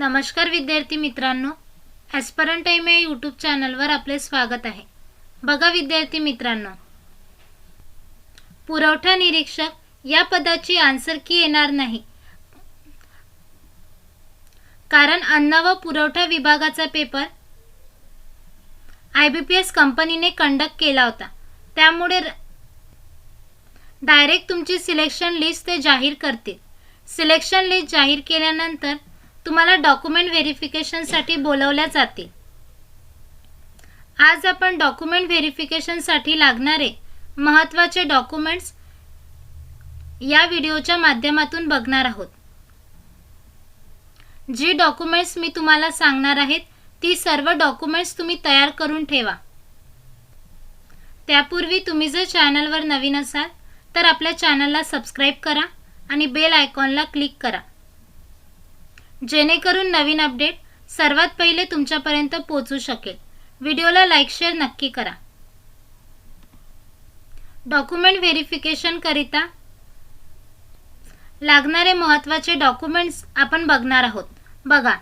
नमस्कार विद्यार्थी मित्रांनो ॲस्परंट टाईम या यूट्यूब चॅनलवर आपले स्वागत आहे. बघा विद्यार्थी मित्रांनो पुरवठा निरीक्षक या पदाची आन्सर की येणार नाही? कारण अन्न व पुरवठा विभागाचा paper I B P S कंपनीने कंडक्ट केला होता. त्यामुळे डायरेक्ट तुमची सिलेक्शन लिस्ट ते जाहीर करतील. सिलेक्शन लिस्ट जाहीर केल्यानंतर तुम्हाला डॉक्युमेंट व्हेरिफिकेशनसाठी बोलवल्या जाते. आज आपण डॉक्युमेंट व्हेरिफिकेशनसाठी लागणारे महत्त्वाचे डॉक्युमेंट्स या व्हिडिओच्या माध्यमातून बघणार आहोत. जी डॉक्युमेंट्स मी तुम्हाला सांगणार आहेत ती सर्व डॉक्युमेंट्स तुम्ही तयार करून ठेवा. त्यापूर्वी तुम्ही जर चॅनलवर नवीन असाल तर आपल्या चॅनलला सबस्क्राईब करा आणि बेल आयकॉनला क्लिक करा. जेणेकरून नवीन अपडेट सर्वात पहिले तुमच्यापर्यंत पोहोचू शकेल. व्हिडिओला लाईक शेअर नक्की करा. डॉक्युमेंट व्हेरिफिकेशनकरिता लागणारे महत्त्वाचे डॉक्युमेंट्स आपण बघणार आहोत. बघा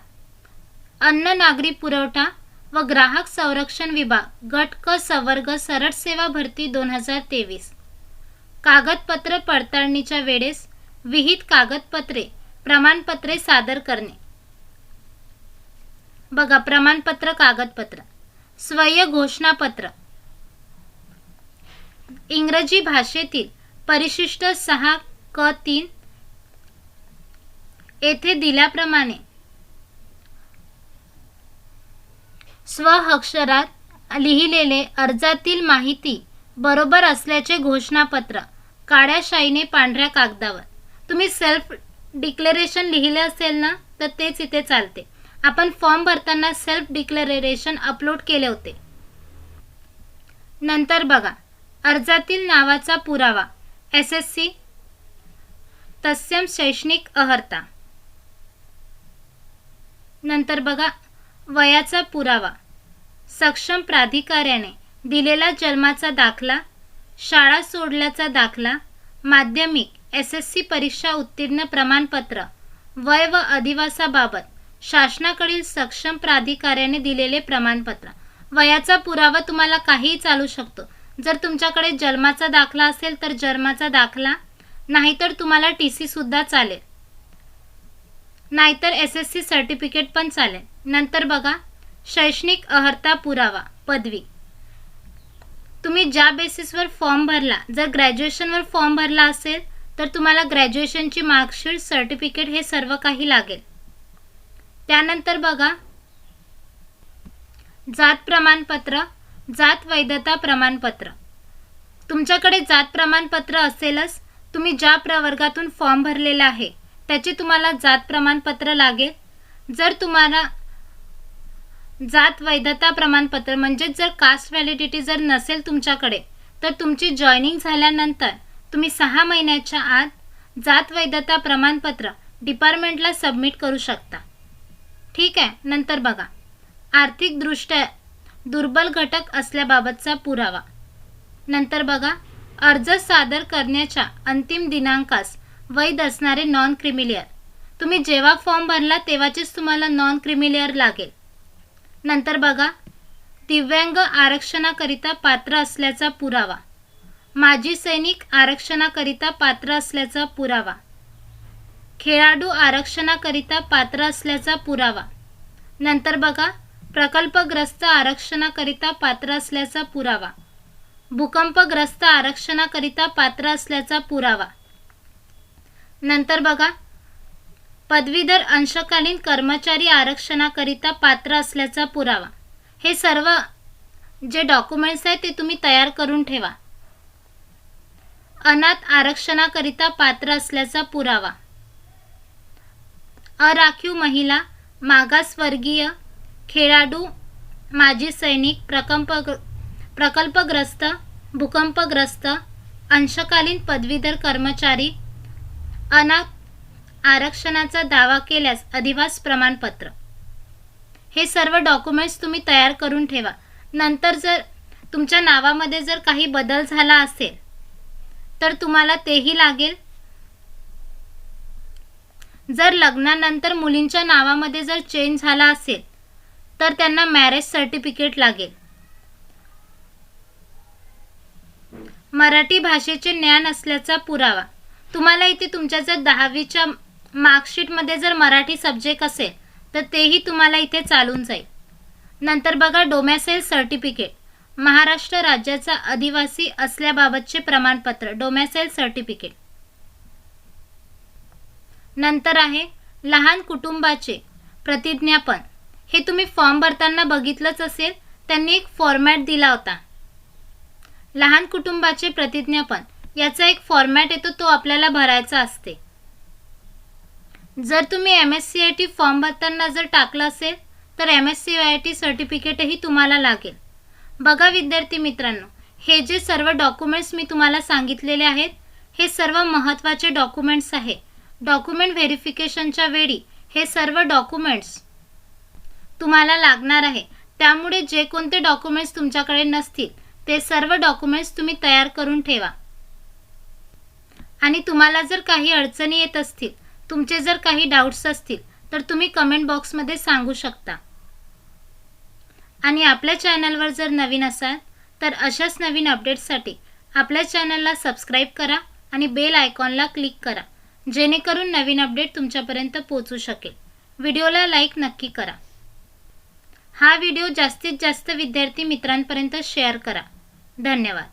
अन्न नागरी पुरवठा व ग्राहक संरक्षण विभाग गट क संवर्ग सरळ सेवा भरती दोन हजार तेवीस. कागदपत्र पडताळणीच्या वेळेस विहित कागदपत्रे प्रमाणपत्रे सादर करणे. बघा प्रमाणपत्र कागदपत्र. स्वयं घोषणापत्र. इंग्रजी भाषेतील परिशिष्ट सहा क तीन येथे दिल्याप्रमाणे स्वअक्षरात लिहिलेले अर्जातील माहिती बरोबर असल्याचे घोषणापत्र काळ्या शाईने पांढऱ्या कागदावर. तुम्ही सेल्फ डिक्लेरेशन लिहिले असेल ना तर तेच इथे चालते. आपण फॉर्म भरताना सेल्फ डिक्लेरेशन अपलोड केले होते. नंतर बघा अर्जातील नावाचा पुरावा एस एस सी तत्सम शैक्षणिक अहर्ता. नंतर बघा वयाचा पुरावा सक्षम प्राधिकाऱ्याने दिलेला जन्माचा दाखला शाळा सोडल्याचा दाखला माध्यमिक एस एस सी परीक्षा उत्तीर्ण प्रमाणपत्र वय व अधिवासाबाबत शासनाकडील सक्षम प्राधिकाऱ्याने दिलेले प्रमाणपत्र. वयाचा पुरावा तुम्हाला काहीही चालू शकतो. जर तुमच्याकडे जन्माचा दाखला असेल तर जन्माचा दाखला. नाहीतर तुम्हाला टी सीसुद्धा चालेल. नाहीतर एस एस सी सर्टिफिकेट पण चालेल. नंतर बघा शैक्षणिक अहर्ता पुरावा पदवी. तुम्ही ज्या बेसिसवर फॉर्म भरला जर ग्रॅज्युएशनवर फॉर्म भरला असेल तर तुम्हाला ग्रॅज्युएशनची मार्कशीट सर्टिफिकेट हे सर्व काही लागेल. त्यानंतर बघा जात प्रमाणपत्र जात वैधता प्रमाणपत्र. तुमच्याकडे जात प्रमाणपत्र असेलच तुम्ही ज्या प्रवर्गातून फॉर्म भरलेला आहे त्याचे तुम्हाला जात प्रमाणपत्र लागेल. जर तुम्हाला जात वैधता प्रमाणपत्र म्हणजेच जर कास्ट व्हॅलिडिटी जर नसेल तुमच्याकडे तर तुमची जॉईनिंग झाल्यानंतर तुम्ही सहा महिन्याच्या आत जात वैधता प्रमाणपत्र डिपार्टमेंटला सबमिट करू शकता. ठीक आहे? नंतर बघा. आर्थिकदृष्ट्या दुर्बल घटक असल्याबाबतचा पुरावा. नंतर बघा. अर्ज सादर करण्याच्या अंतिम दिनांकास वैध असणारे नॉन क्रिमिलियर तुम्ही जेव्हा फॉर्म भरला तेव्हाचेच तुम्हाला नॉन क्रिमिलियर लागेल. नंतर बघा. दिव्यांग आरक्षणाकरिता पात्र असल्याचा पुरावा. माजी सैनिक आरक्षणाकरिता पात्र असल्याचा पुरावा. खेळाडू आरक्षणाकरिता पात्र असल्याचा पुरावा. नंतर बघा प्रकल्पग्रस्त आरक्षणाकरिता पात्र असल्याचा पुरावा. भूकंपग्रस्त आरक्षणाकरिता पात्र असल्याचा पुरावा. नंतर बघा पदवीधर अंशकालीन कर्मचारी आरक्षणाकरिता पात्र असल्याचा पुरावा. हे सर्व जे डॉक्युमेंट्स आहेत ते तुम्ही तयार करून ठेवा. अनाथ आरक्षणाकरिता पात्र असल्याचा पुरावा. अराखीव महिला मागासवर्गीय खेळाडू माजी सैनिक प्रकल्प प्रकल्पग्रस्त भूकंपग्रस्त अंशकालीन पदवीधर कर्मचारी अनाथ आरक्षणाचा दावा केल्यास अधिवास प्रमाणपत्र. हे सर्व डॉक्युमेंट्स तुम्ही तयार करून ठेवा. नंतर जर तुमच्या नावामध्ये जर काही बदल झाला असेल तर तुम्हाला तेही लागेल? जर लग्नानंतर मुलींच्या नावामध्ये जर चेंज झाला असेल तर त्यांना मॅरेज सर्टिफिकेट लागेल. मराठी भाषेचे ज्ञान असल्याचा पुरावा. तुम्हाला इथे तुमच्या जर दहावीच्या मार्कशीटमध्ये जर मराठी सब्जेक्ट असेल तर तेही तुम्हाला इथे चालून जाईल. नंतर बघा डोमॅसेल सर्टिफिकेट महाराष्ट्र राज्याचा आदिवासी असल्याबाबतचे प्रमाणपत्र डोमॅसेल सर्टिफिकेट. नंतर आहे लहान कुटुंबाचे प्रतिज्ञापन. हे तुम्ही फॉर्म भरताना बघितलंच असेल त्यांनी एक फॉर्मॅट दिला होता. लहान कुटुंबाचे प्रतिज्ञापन याचा एक फॉर्मॅट येतो तो आपल्याला भरायचा असते. जर तुम्ही M S C I T form भरताना जर टाकलं असेल तर M S C I T सर्टिफिकेटही तुम्हाला लागेल. बघा विद्यार्थी मित्रांनो हे जे सर्व डॉक्युमेंट्स मी तुम्हाला सांगितलेले आहेत हे सर्व महत्त्वाचे डॉक्युमेंट्स आहे डॉक्युमेंट व्हेरिफिकेशनच्या वेळी हे सर्व डॉक्युमेंट्स तुम्हाला लागणार आहे. त्यामुळे जे कोणते डॉक्युमेंट्स तुमच्याकडे नसतील ते सर्व डॉक्युमेंट्स तुम्ही तयार करून ठेवा. आणि तुम्हाला जर काही अडचणी येत असतील तुमचे जर काही डाऊट्स असतील तर तुम्ही कमेंट बॉक्समध्ये सांगू शकता. आणि आपल्या चॅनलवर जर नवीन असाल तर अशाच नवीन अपडेट्ससाठी आपल्या चॅनलला सबस्क्राईब करा आणि बेल आयकॉनला क्लिक करा जेणेकरून नवीन अपडेट तुमच्यापर्यंत पोचू शकेल. व्हिडिओला लाईक नक्की करा. हा व्हिडिओ जास्तीत जास्त विद्यार्थी मित्रांपर्यंत शेअर करा. धन्यवाद.